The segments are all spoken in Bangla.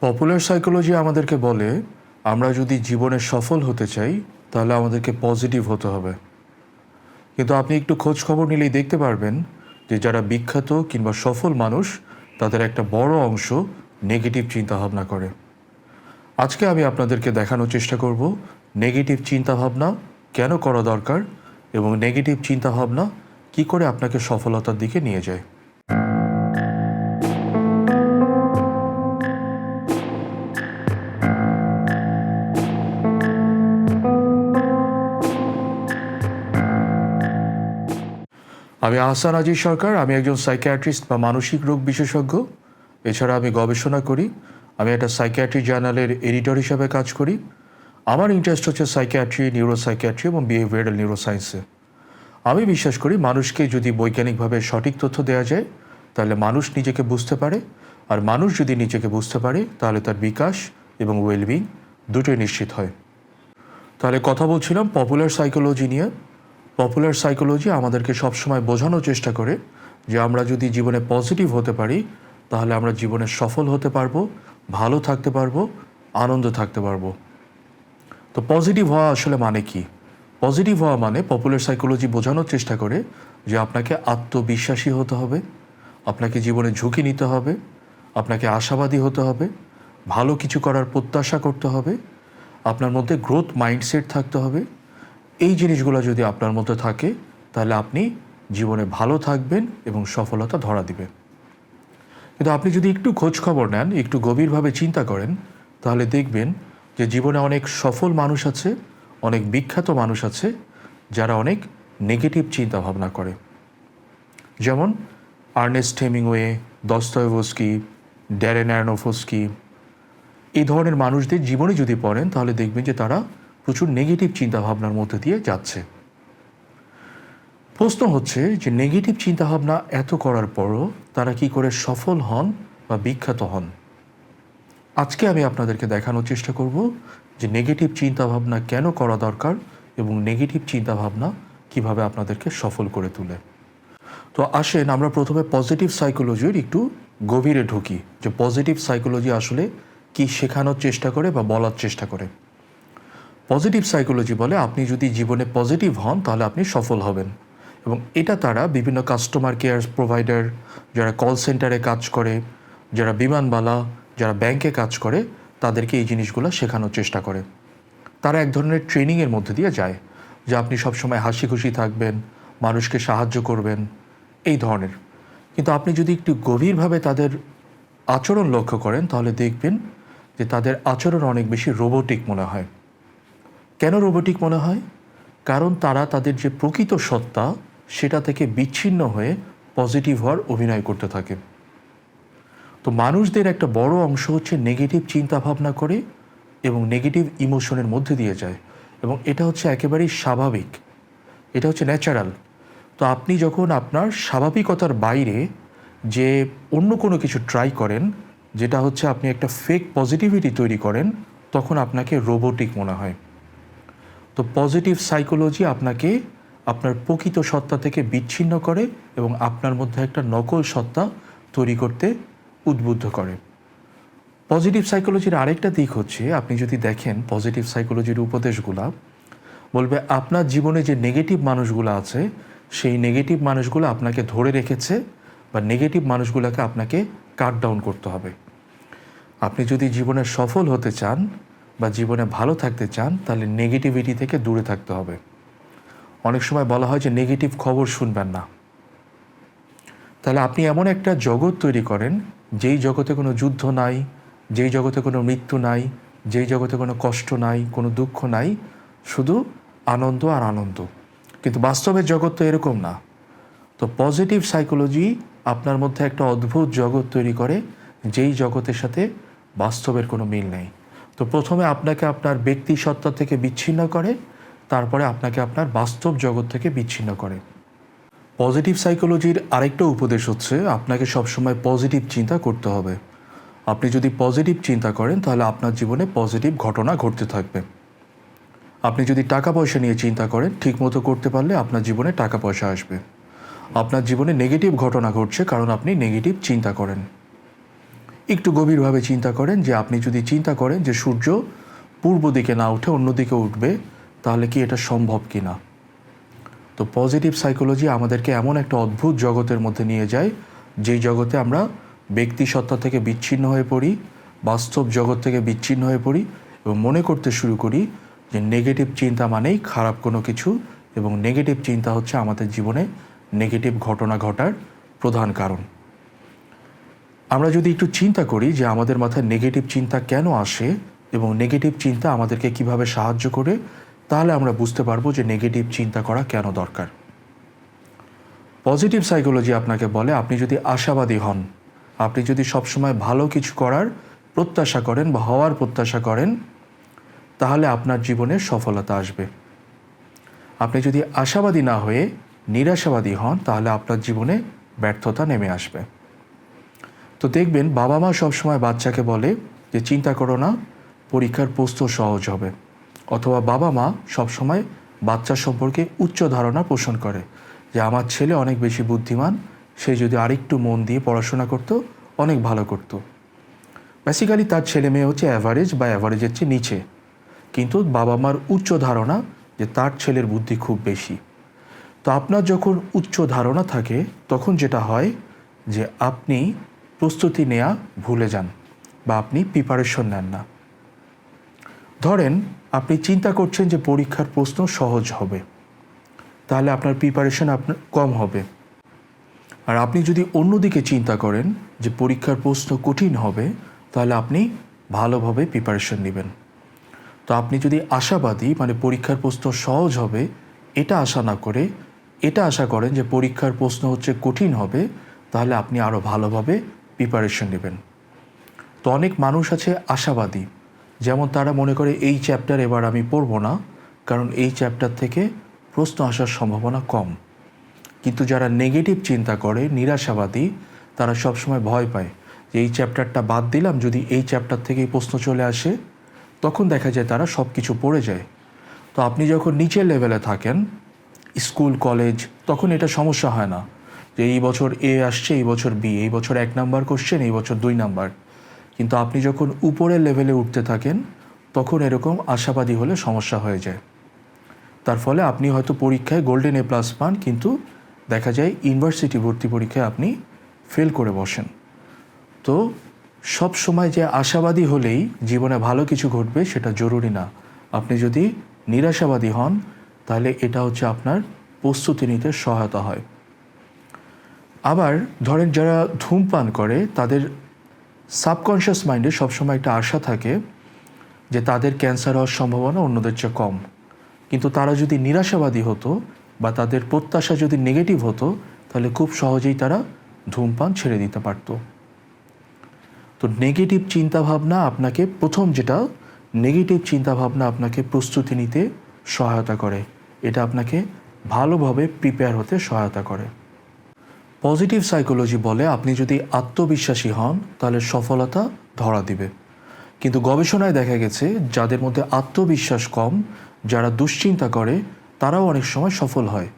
পপুলার সাইকোলজি আমাদেরকে বলে, আমরা যদি জীবনে সফল হতে চাই, তাহলে আমাদেরকে পজিটিভ হতে হবে। কিন্তু আপনি একটু খোঁজ খবর নিলেই দেখতে পারবেন যে যারা বিখ্যাত কিংবা সফল মানুষ, তাদের একটা বড় অংশ নেগেটিভ চিন্তাভাবনা করে। আজকে আমি আপনাদেরকে দেখানোর চেষ্টা করব নেগেটিভ চিন্তাভাবনা কেন করা দরকার এবং নেগেটিভ চিন্তাভাবনা কি করে আপনাকে সফলতার দিকে নিয়ে যায়। আমি আহসান আজিজ সরকার, আমি একজন সাইকিয়াট্রিস্ট বা মানসিক রোগ বিশেষজ্ঞ। এছাড়া আমি গবেষণা করি, আমি একটা সাইকিয়াট্রি জার্নালের এডিটর হিসাবে কাজ করি। আমার ইন্টারেস্ট হচ্ছে সাইকিয়াট্রি নিউরোসাইকিয়াট্রি এবং বিহেভিয়ারাল নিউরোসায়েন্সে আমি বিশ্বাস করি মানুষকে যদি বৈজ্ঞানিকভাবে সঠিক তথ্য দেওয়া যায়, তাহলে মানুষ নিজেকে বুঝতে পারে। আর মানুষ যদি নিজেকে বুঝতে পারে, তাহলে তার বিকাশ এবং ওয়েলবিং দুটোই নিশ্চিত হয়। তাহলে কথা বলছিলাম পপুলার সাইকোলজি নিয়ে। পপুলার সাইকোলজি আমাদেরকে সবসময় বোঝানোর চেষ্টা করে যে আমরা যদি জীবনে পজিটিভ হতে পারি, তাহলে আমরা জীবনে সফল হতে পারব, ভালো থাকতে পারব, আনন্দ থাকতে পারব। তো পজিটিভ হওয়া আসলে মানে কি? পজিটিভ হওয়া মানে পপুলার সাইকোলজি বোঝানোর চেষ্টা করে যে আপনাকে আত্মবিশ্বাসী হতে হবে, আপনাকে জীবনে ঝুঁকি নিতে হবে, আপনাকে আশাবাদী হতে হবে, ভালো কিছু করার প্রত্যাশা করতে হবে, আপনার মধ্যে গ্রোথ মাইন্ডসেট থাকতে হবে এই জিনিসগুলো যদি আপনার মধ্যে থাকে, তাহলে আপনি জীবনে ভালো থাকবেন এবং সফলতা ধরা দিবেন কিন্তু আপনি যদি একটু খোঁজ খবর নেন, একটু গভীরভাবে চিন্তা করেন, তাহলে দেখবেন যে জীবনে অনেক সফল মানুষ আছে, অনেক বিখ্যাত মানুষ আছে, যারা অনেক নেগেটিভ চিন্তা ভাবনা করে। যেমন Ernest Hemingway, Dostoevsky, Darren Aronofsky, এই ধরনের মানুষদের জীবনে যদি পড়েন, তাহলে দেখবেন যে তারা প্রচুর নেগেটিভ চিন্তাভাবনার মধ্যে দিয়ে যাচ্ছে। প্রশ্ন হচ্ছে যে নেগেটিভ চিন্তাভাবনা এত করার পরও তারা কি করে সফল হন বা বিখ্যাত হন? আজকে আমি আপনাদেরকে দেখানোর চেষ্টা করব যে নেগেটিভ চিন্তাভাবনা কেন করা দরকার এবং নেগেটিভ চিন্তাভাবনা কীভাবে আপনাদেরকে সফল করে তোলে। তো আসেন আমরা প্রথমে পজিটিভ সাইকোলজির একটু গভীরে ঢুকি যে পজিটিভ সাইকোলজি আসলে কি শেখানোর চেষ্টা করে বা বলার চেষ্টা করে। পজিটিভ সাইকোলজি বলে আপনি যদি জীবনে পজিটিভ হন, তাহলে আপনি সফল হবেন। এবং এটা তারা বিভিন্ন কাস্টমার কেয়ার প্রোভাইডার যারা কল সেন্টারে কাজ করে, যারা বিমানবালা, যারা ব্যাংকে কাজ করে, তাদেরকে এই জিনিসগুলো শেখানোর চেষ্টা করে। তারা এক ধরনের ট্রেনিংয়ের মধ্যে দিয়ে যায়, যে আপনি সবসময় হাসি খুশি থাকবেন, মানুষকে সাহায্য করবেন, এই ধরনের। কিন্তু আপনি যদি একটু গভীরভাবে তাদের আচরণ লক্ষ্য করেন, তাহলে দেখবেন যে তাদের আচরণ অনেক বেশি রোবোটিক মনে হয়। কেন রোবোটিক মনে হয়? কারণ তারা তাদের যে প্রকৃত সত্তা, সেটা থেকে বিচ্ছিন্ন হয়ে পজিটিভ হওয়ার অভিনয় করতে থাকে। তো মানুষদের একটা বড় অংশ হচ্ছে নেগেটিভ চিন্তা ভাবনা করে এবং নেগেটিভ ইমোশনের মধ্যে দিয়ে যায় এবং এটা হচ্ছে একেবারেই স্বাভাবিক। এটা হচ্ছে ন্যাচারাল। তো আপনি যখন আপনার স্বাভাবিকতার বাইরে যে অন্য কোনো কিছু ট্রাই করেন, যেটা হচ্ছে আপনি একটা ফেক পজিটিভিটি তৈরি করেন, তখন আপনাকে রোবোটিক মনে হয়। তো পজিটিভ সাইকোলজি আপনাকে আপনার প্রকৃত সত্তা থেকে বিচ্ছিন্ন করে এবং আপনার মধ্যে একটা নকল সত্তা তৈরি করতে উদ্বুদ্ধ করে। পজিটিভ সাইকোলজির আরেকটা দিক হচ্ছে, আপনি যদি দেখেন পজিটিভ সাইকোলজির উপদেশগুলা, বলবে আপনার জীবনে যে নেগেটিভ মানুষগুলো আছে, সেই নেগেটিভ মানুষগুলো আপনাকে ধরে রেখেছে বা নেগেটিভ মানুষগুলোকে আপনাকে কাট ডাউন করতে হবে। আপনি যদি জীবনে সফল হতে চান বা জীবনে ভালো থাকতে চান, তাহলে নেগেটিভিটি থেকে দূরে থাকতে হবে। অনেক সময় বলা হয় যে নেগেটিভ খবর শুনবেন না। তাহলে আপনি এমন একটা জগৎ তৈরি করেন, যেই জগতে কোনো যুদ্ধ নাই, যেই জগতে কোনো মৃত্যু নাই, যেই জগতে কোনো কষ্ট নাই, কোনো দুঃখ নাই, শুধু আনন্দ আর আনন্দ। কিন্তু বাস্তবের জগৎ তো এরকম না। তো পজিটিভ সাইকোলজি আপনার মধ্যে একটা অদ্ভুত জগৎ তৈরি করে, যেই জগতের সাথে বাস্তবের কোনো মিল নেই। তো প্রথমে আপনাকে আপনার ব্যক্তি সত্তা থেকে বিচ্ছিন্ন করে, তারপরে আপনাকে আপনার বাস্তব জগৎ থেকে বিচ্ছিন্ন করে। পজিটিভ সাইকোলজির আরেকটা উপদেশ হচ্ছে, আপনাকে সবসময় পজিটিভ চিন্তা করতে হবে। আপনি যদি পজিটিভ চিন্তা করেন, তাহলে আপনার জীবনে পজিটিভ ঘটনা ঘটতে থাকবে। আপনি যদি টাকা পয়সা নিয়ে চিন্তা করেন, ঠিকমতো করতে পারলে আপনার জীবনে টাকা পয়সা আসবে। আপনার জীবনে নেগেটিভ ঘটনা ঘটছে, কারণ আপনি নেগেটিভ চিন্তা করেন। একটু গভীরভাবে চিন্তা করেন যে আপনি যদি চিন্তা করেন যে সূর্য পূর্ব দিকে না উঠে অন্যদিকে উঠবে, তাহলে কি এটা সম্ভব কি না তো পজিটিভ সাইকোলজি আমাদেরকে এমন একটা অদ্ভুত জগতের মধ্যে নিয়ে যায় যেই জগতে আমরা ব্যক্তি সত্তা থেকে বিচ্ছিন্ন হয়ে পড়ি, বাস্তব জগৎ থেকে বিচ্ছিন্ন হয়ে পড়ি এবং মনে করতে শুরু করি যে নেগেটিভ চিন্তা মানেই খারাপ কোনো কিছু এবং নেগেটিভ চিন্তা হচ্ছে আমাদের জীবনে নেগেটিভ ঘটনা ঘটার প্রধান কারণ। আমরা যদি একটু চিন্তা করি যে আমাদের মাথায় নেগেটিভ চিন্তা কেন আসে এবং নেগেটিভ চিন্তা আমাদেরকে কীভাবে সাহায্য করে, তাহলে আমরা বুঝতে পারব যে নেগেটিভ চিন্তা করা কেন দরকার। পজিটিভ সাইকোলজি আপনাকে বলে, আপনি যদি আশাবাদী হন, আপনি যদি সবসময় ভালো কিছু করার প্রত্যাশা করেন বা হওয়ার প্রত্যাশা করেন, তাহলে আপনার জীবনে সফলতা আসবে। আপনি যদি আশাবাদী না হয়ে, নিরাশাবাদী হন, তাহলে আপনার জীবনে ব্যর্থতা নেমে আসবে। তো দেখবেন বাবা মা সবসময় বাচ্চাকে বলে যে, চিন্তা করো না, পরীক্ষার প্রস্তুত সহজ হবে। অথবা বাবা মা সবসময় বাচ্চা সম্পর্কে উচ্চ ধারণা পোষণ করে যে, আমার ছেলে অনেক বেশি বুদ্ধিমান, সে যদি আরেকটু মন দিয়ে পড়াশোনা করতো, অনেক ভালো করতো। বেসিক্যালি তার ছেলে মেয়ে হচ্ছে অ্যাভারেজ বা অ্যাভারেজের চেয়ে নিচে। কিন্তু বাবা মার উচ্চ ধারণা যে, তার ছেলের বুদ্ধি খুব বেশি। তো আপনার যখন উচ্চ ধারণা থাকে, তখন যেটা হয় যে, আপনি প্রস্তুতি নেওয়া ভুলে যান বা আপনি প্রিপারেশন নেন না। ধরেন আপনি চিন্তা করছেন যে পরীক্ষার প্রশ্ন সহজ হবে। তাহলে আপনার প্রিপারেশন আপনার কম হবে। আর আপনি যদি অন্যদিকে চিন্তা করেন যে পরীক্ষার প্রশ্ন কঠিন হবে, তাহলে আপনি ভালোভাবে প্রিপারেশন নেবেন। তো আপনি যদি আশাবাদী মানে পরীক্ষার প্রশ্ন সহজ হবে, এটা আশা না করে, এটা আশা করেন যে পরীক্ষার প্রশ্ন হচ্ছে কঠিন হবে, তাহলে আপনি আরও ভালোভাবে প্রিপারেশন নেবেন। তো অনেক মানুষ আছে আশাবাদী, যেমন তারা মনে করে এই চ্যাপ্টার এবার আমি পড়ব না, কারণ এই চ্যাপ্টার থেকে প্রশ্ন আসার সম্ভাবনা কম। কিন্তু যারা নেগেটিভ চিন্তা করে, নিরাশাবাদী, তারা সবসময় ভয় পায় যে এই চ্যাপ্টারটা বাদ দিলাম, যদি এই চ্যাপ্টার থেকেই প্রশ্ন চলে আসে, তখন দেখা যায় তারা সব কিছু পড়ে যায়। তো আপনি যখন নিচের লেভেলে থাকেন স্কুল কলেজ তখন এটা সমস্যা হয় না। যে এই বছর এ আসছে, এই বছর বি, এই বছর এক নাম্বার কোশ্চেন এই বছর দুই নাম্বার। কিন্তু আপনি যখন উপরের লেভেলে উঠতে থাকেন, তখন এরকম আশাবাদী হলে সমস্যা হয়ে যায়। তার ফলে আপনি হয়তো পরীক্ষায় গোল্ডেন এ প্লাস পান, কিন্তু দেখা যায় ইউনিভার্সিটি ভর্তি পরীক্ষায় আপনি ফেল করে বসেন। তো সব সময় যে আশাবাদী হলেই জীবনে ভালো কিছু ঘটবে সেটা জরুরি না। আপনি যদি নিরাশাবাদী হন, তাহলে এটা হচ্ছে আপনার প্রস্তুতি নিতে সহায়তা হয়। আবার ধরেন যারা ধূমপান করে, তাদের সাবকনশিয়াস মাইন্ডে সবসময় একটা আশা থাকে যে তাদের ক্যান্সার হওয়ার সম্ভাবনা অন্যদের চেয়ে কম। কিন্তু তারা যদি নিরাশাবাদী হতো বা তাদের প্রত্যাশা যদি নেগেটিভ হতো, তাহলে খুব সহজেই তারা ধূমপান ছেড়ে দিতে পারত। তো নেগেটিভ চিন্তাভাবনা আপনাকে প্রথম যেটা নেগেটিভ চিন্তাভাবনা আপনাকে প্রস্তুতি নিতে সহায়তা করে। এটা আপনাকে ভালোভাবে প্রিপেয়ার হতে সহায়তা করে। পজিটিভ সাইকোলজি বলে আপনি যদি আত্মবিশ্বাসী হন, তাহলে সফলতা ধরা দিবে। কিন্তু গবেষণায় দেখা গেছে, যাদের মধ্যে আত্মবিশ্বাস কম, যারা দুশ্চিন্তা করে, তারাও অনেক সময় সফল হয়।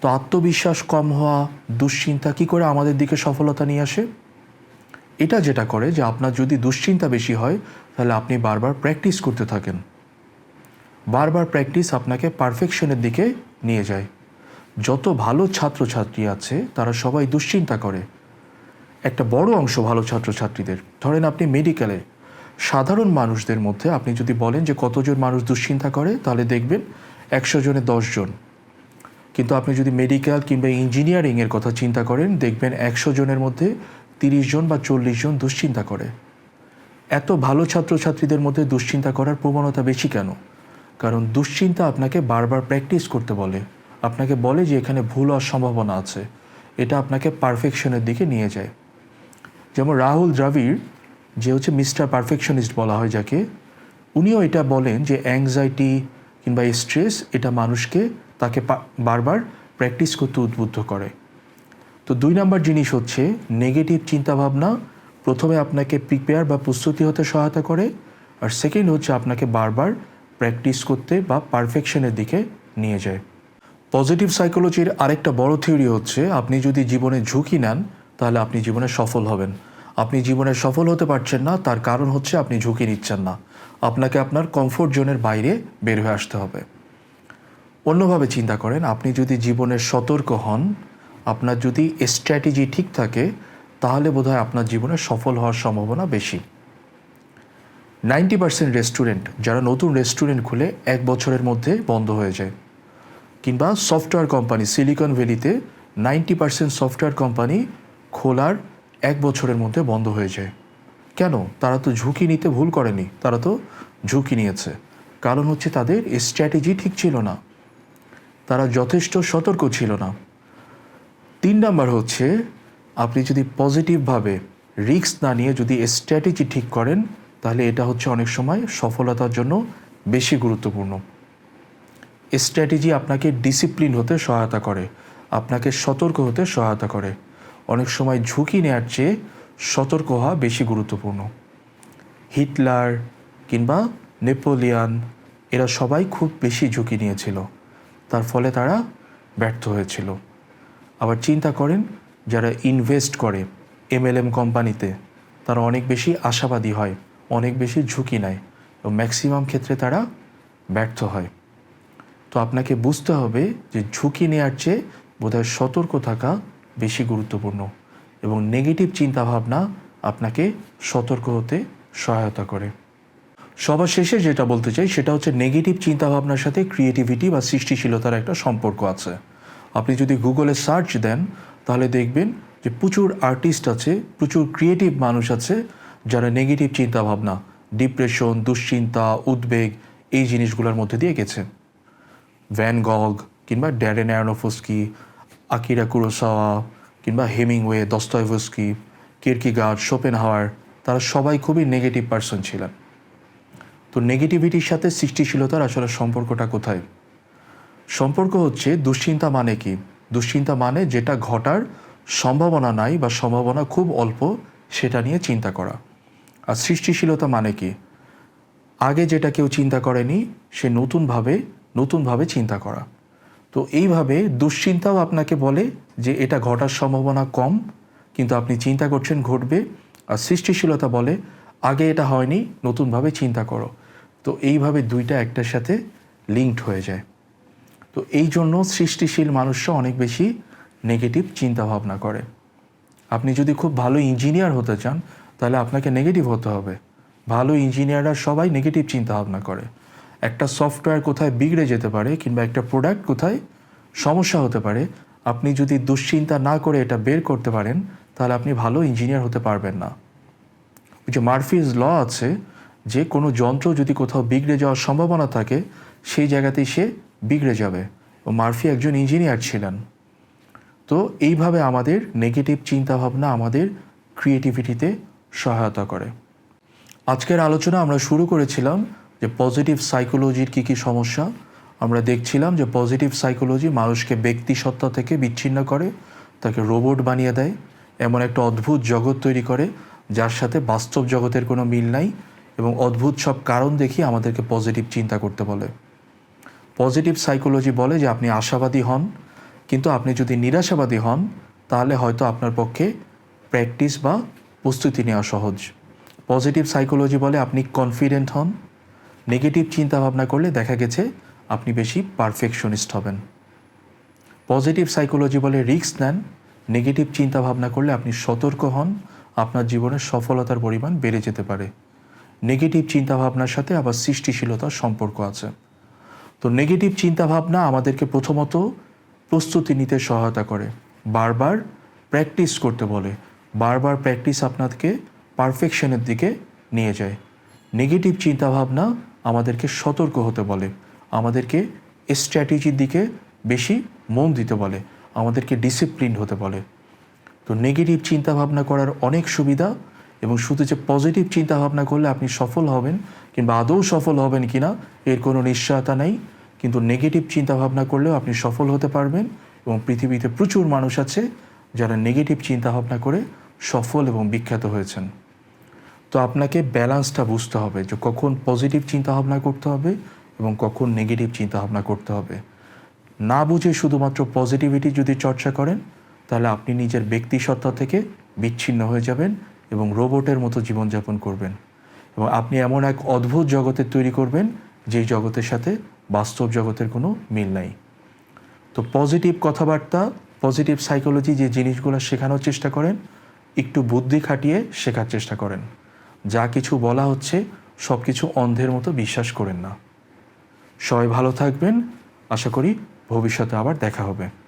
তো আত্মবিশ্বাস কম হওয়া, দুশ্চিন্তা কি করে আমাদের দিকে সফলতা নিয়ে আসে? এটা যেটা করে যে আপনার যদি দুশ্চিন্তা বেশি হয়, তাহলে আপনি বারবার প্র্যাকটিস করতে থাকেন। বারবার প্র্যাকটিস আপনাকে পারফেকশনের দিকে নিয়ে যায়। যত ভালো ছাত্রছাত্রী আছে, তারা সবাই দুশ্চিন্তা করে। একটা বড় অংশ ভালো ছাত্রছাত্রীদের, ধরেন আপনি মেডিকেলে সাধারণ মানুষদের মধ্যে আপনি যদি বলেন যে কতজন মানুষ দুশ্চিন্তা করে, তাহলে দেখবেন একশো জনে জন। কিন্তু আপনি যদি মেডিকেল কিংবা ইঞ্জিনিয়ারিংয়ের কথা চিন্তা করেন, দেখবেন একশো জনের মধ্যে তিরিশ জন বা চল্লিশ জন দুশ্চিন্তা করে। এত ভালো ছাত্রছাত্রীদের মধ্যে দুশ্চিন্তা করার প্রবণতা বেশি কেন? কারণ দুশ্চিন্তা আপনাকে বারবার প্র্যাকটিস করতে বলে। আপনাকে বলে যে এখানে ভুল হওয়ার সম্ভাবনা আছে। এটা আপনাকে পারফেকশনের দিকে নিয়ে যায়। যেমন রাহুল দ্রাবিড়, যে হচ্ছে মিস্টার পারফেকশনিস্ট বলা হয় যাকে, উনিও এটা বলেন যে অ্যাংজাইটি কিংবা স্ট্রেস এটা মানুষকে তাকে বারবার প্র্যাকটিস করতে উদ্বুদ্ধ করে। তো দুই নম্বর জিনিস হচ্ছে নেগেটিভ চিন্তাভাবনা, প্রথমে আপনাকে প্রিপেয়ার বা প্রস্তুতি হতে সহায়তা করে, আর সেকেন্ড হচ্ছে আপনাকে বারবার প্র্যাকটিস করতে বা পারফেকশনের দিকে নিয়ে যায়। পজিটিভ সাইকোলজির আরেকটা বড় থিওরি হচ্ছে, আপনি যদি জীবনে ঝুঁকি নেন, তাহলে আপনি জীবনে সফল হবেন। আপনি জীবনে সফল হতে পারছেন না, তার কারণ হচ্ছে আপনি ঝুঁকি নিচ্ছেন না। আপনাকে আপনার কমফোর্ট জোনের বাইরে বের হয়ে আসতে হবে। অন্যভাবে চিন্তা করেন, আপনি যদি জীবনে সতর্ক হন, আপনার যদি স্ট্র্যাটেজি ঠিক থাকে, তাহলে বোধহয় আপনার জীবনে সফল হওয়ার সম্ভাবনা বেশি। নাইনটি পার্সেন্ট রেস্টুরেন্ট, যারা নতুন রেস্টুরেন্ট খুলে এক বছরের মধ্যে বন্ধ হয়ে যায় কিংবা সফটওয়্যার কোম্পানি সিলিকন ভ্যালিতে নাইনটি পার্সেন্ট সফটওয়্যার কোম্পানি খোলার এক বছরের মধ্যে বন্ধ হয়ে যায়। কেন? তারা তো ঝুঁকি নিতে ভুল করেনি। তারা তো ঝুঁকি নিয়েছে। কারণ হচ্ছে তাদের স্ট্র্যাটেজি ঠিক ছিল না। তারা যথেষ্ট সতর্ক ছিল না। তিন নাম্বার হচ্ছে, আপনি যদি পজিটিভভাবে রিস্ক না নিয়ে যদি স্ট্র্যাটেজি ঠিক করেন, তাহলে এটা হচ্ছে অনেক সময় সফলতার জন্য বেশি গুরুত্বপূর্ণ। স্ট্র্যাটেজি আপনাকে ডিসিপ্লিন হতে সহায়তা করে, আপনাকে সতর্ক হতে সহায়তা করে। অনেক সময় ঝুঁকি নেওয়ার চেয়ে সতর্ক হওয়া বেশি গুরুত্বপূর্ণ। হিটলার কিংবা নেপোলিয়ান, এরা সবাই খুব বেশি ঝুঁকি নিয়েছিল। তার ফলে তারা ব্যর্থ হয়েছিল। আবার চিন্তা করেন, যারা ইনভেস্ট করে এমএলএম কোম্পানিতে, তারা অনেক বেশি আশাবাদী হয়, অনেক বেশি ঝুঁকি নেয় এবং ম্যাক্সিমাম ক্ষেত্রে তারা ব্যর্থ হয়। তো আপনাকে বুঝতে হবে যে ঝুঁকি নেওয়ার চেয়ে বোধহয় সতর্ক থাকা বেশি গুরুত্বপূর্ণ এবং নেগেটিভ চিন্তাভাবনা আপনাকে সতর্ক হতে সহায়তা করে। সবার শেষে যেটা বলতে চাই, সেটা হচ্ছে নেগেটিভ চিন্তাভাবনার সাথে ক্রিয়েটিভিটি বা সৃষ্টিশীলতার একটা সম্পর্ক আছে। আপনি যদি গুগলে সার্চ দেন, তাহলে দেখবেন যে প্রচুর আর্টিস্ট আছে, প্রচুর ক্রিয়েটিভ মানুষ আছে, যারা নেগেটিভ চিন্তাভাবনা ডিপ্রেশন দুশ্চিন্তা, উদ্বেগ, এই জিনিসগুলোর মধ্যে দিয়ে গেছে। ভ্যান গগ কিংবা ড্যারেন অ্যারনোফস্কি আকিরা কুরোসাওয়া কিংবা Hemingway Dostoevsky Kierkegaard Schopenhauer তারা সবাই খুবই নেগেটিভ পার্সন ছিলেন। তো নেগেটিভিটির সাথে সৃষ্টিশীলতার আসলে সম্পর্কটা কোথায়? সম্পর্ক হচ্ছে দুশ্চিন্তা মানে কি? দুশ্চিন্তা মানে যেটা ঘটার সম্ভাবনা নাই বা সম্ভাবনা খুব অল্প, সেটা নিয়ে চিন্তা করা। আর সৃষ্টিশীলতা মানে কি? আগে যেটা কেউ চিন্তা করেনি, সে নতুনভাবে নতুনভাবে চিন্তা করা। তো এইভাবে দুশ্চিন্তাও আপনাকে বলে যে এটা ঘটার সম্ভাবনা কম, কিন্তু আপনি চিন্তা করছেন ঘটবে আর সৃষ্টিশীলতা বলে, আগে এটা হয়নি, নতুনভাবে চিন্তা করো। তো এইভাবে দুইটা একটার সাথে লিঙ্কড হয়ে যায়। তো এই জন্য সৃষ্টিশীল মানুষরা অনেক বেশি নেগেটিভ চিন্তা ভাবনা করে। আপনি যদি খুব ভালো ইঞ্জিনিয়ার হতে চান, তাহলে আপনাকে নেগেটিভ হতে হবে। ভালো ইঞ্জিনিয়াররা সবাই নেগেটিভ চিন্তা ভাবনা করে। একটা সফটওয়্যার কোথায় বিগড়ে যেতে পারে কিংবা একটা প্রোডাক্ট কোথায় সমস্যা হতে পারে, আপনি যদি দুশ্চিন্তা না করে এটা বের করতে পারেন, তাহলে আপনি ভালো ইঞ্জিনিয়ার হতে পারবেন না। যে মার্ফিজ ল আছে, যে কোনো যন্ত্র যদি কোথাও বিগড়ে যাওয়ার সম্ভাবনা থাকে, সেই জায়গাতেই সে বিগড়ে যাবে। ও মার্ফি একজন ইঞ্জিনিয়ার ছিলেন। তো এইভাবে আমাদের নেগেটিভ চিন্তাভাবনা আমাদের ক্রিয়েটিভিটিতে সহায়তা করে। আজকের আলোচনা আমরা শুরু করেছিলাম যে পজিটিভ সাইকোলজির কী কী সমস্যা? আমরা দেখছিলাম যে পজিটিভ সাইকোলজি মানুষকে ব্যক্তি সত্তা থেকে বিচ্ছিন্ন করে, তাকে রোবট বানিয়ে দেয়, এমন একটা অদ্ভুত জগৎ তৈরি করে, যার সাথে বাস্তব জগতের কোনো মিল নাই এবং অদ্ভুত সব কারণ দেখিয়ে আমাদেরকে পজিটিভ চিন্তা করতে বলে। পজিটিভ সাইকোলজি বলে যে আপনি আশাবাদী হন, কিন্তু আপনি যদি নিরাশাবাদী হন, তাহলে হয়তো আপনার পক্ষে প্র্যাকটিস বা প্রস্তুতি নেওয়া সহজ। পজিটিভ সাইকোলজি বলে আপনি কনফিডেন্ট হন নেগেটিভ চিন্তা ভাবনা করলে দেখা গেছে আপনি বেশি পারফেকশনিস্ট হবেন। পজিটিভ সাইকোলজি বলে রিস্ক নেন নেগেটিভ চিন্তা ভাবনা করলে আপনি সতর্ক হন, আপনার জীবনের সফলতার পরিমাণ বেড়ে যেতে পারে। নেগেটিভ চিন্তা ভাবনার সাথে আবার সৃষ্টিশীলতার সম্পর্ক আছে। তো নেগেটিভ চিন্তাভাবনা আমাদেরকে প্রথমত প্রস্তুতি নিতে সহায়তা করে। বারবার প্র্যাকটিস করতে বলে। বারবার প্র্যাকটিস আপনাকে পারফেকশনের দিকে নিয়ে যায়। নেগেটিভ চিন্তাভাবনা আমাদেরকে সতর্ক হতে বলে, আমাদেরকে স্ট্র্যাটেজির দিকে বেশি মন দিতে বলে, আমাদেরকে ডিসিপ্লিন হতে বলে। তো নেগেটিভ চিন্তাভাবনা করার অনেক সুবিধা এবং শুধু যে পজিটিভ চিন্তাভাবনা করলে আপনি সফল হবেন কিংবা আদৌ সফল হবেন কিনা, এর কোনো নিশ্চয়তা নেই। কিন্তু নেগেটিভ চিন্তাভাবনা করলেও আপনি সফল হতে পারবেন এবং পৃথিবীতে প্রচুর মানুষ আছে যারা নেগেটিভ চিন্তাভাবনা করে সফল এবং বিখ্যাত হয়েছেন। তো আপনাকে ব্যালেন্সটা বুঝতে হবে যে কখন পজিটিভ চিন্তাভাবনা করতে হবে এবং কখন নেগেটিভ চিন্তাভাবনা করতে হবে। না বুঝে শুধুমাত্র পজিটিভিটি যদি চর্চা করেন, তাহলে আপনি নিজের ব্যক্তিসত্তা থেকে বিচ্ছিন্ন হয়ে যাবেন এবং রোবটের মতো জীবনযাপন করবেন। এবং আপনি এমন এক অদ্ভুত জগতের তৈরি করবেন যেই জগতের সাথে বাস্তব জগতের কোনো মিল নাই। তো পজিটিভ কথাবার্তা পজিটিভ সাইকোলজি যে জিনিসগুলো শেখানোর চেষ্টা করেন, একটু বুদ্ধি খাটিয়ে শেখার চেষ্টা করেন। যা কিছু বলা হচ্ছে সব কিছু অন্ধের মতো বিশ্বাস করেন না। সবাই ভালো থাকবেন। আশা করি ভবিষ্যতে আবার দেখা হবে।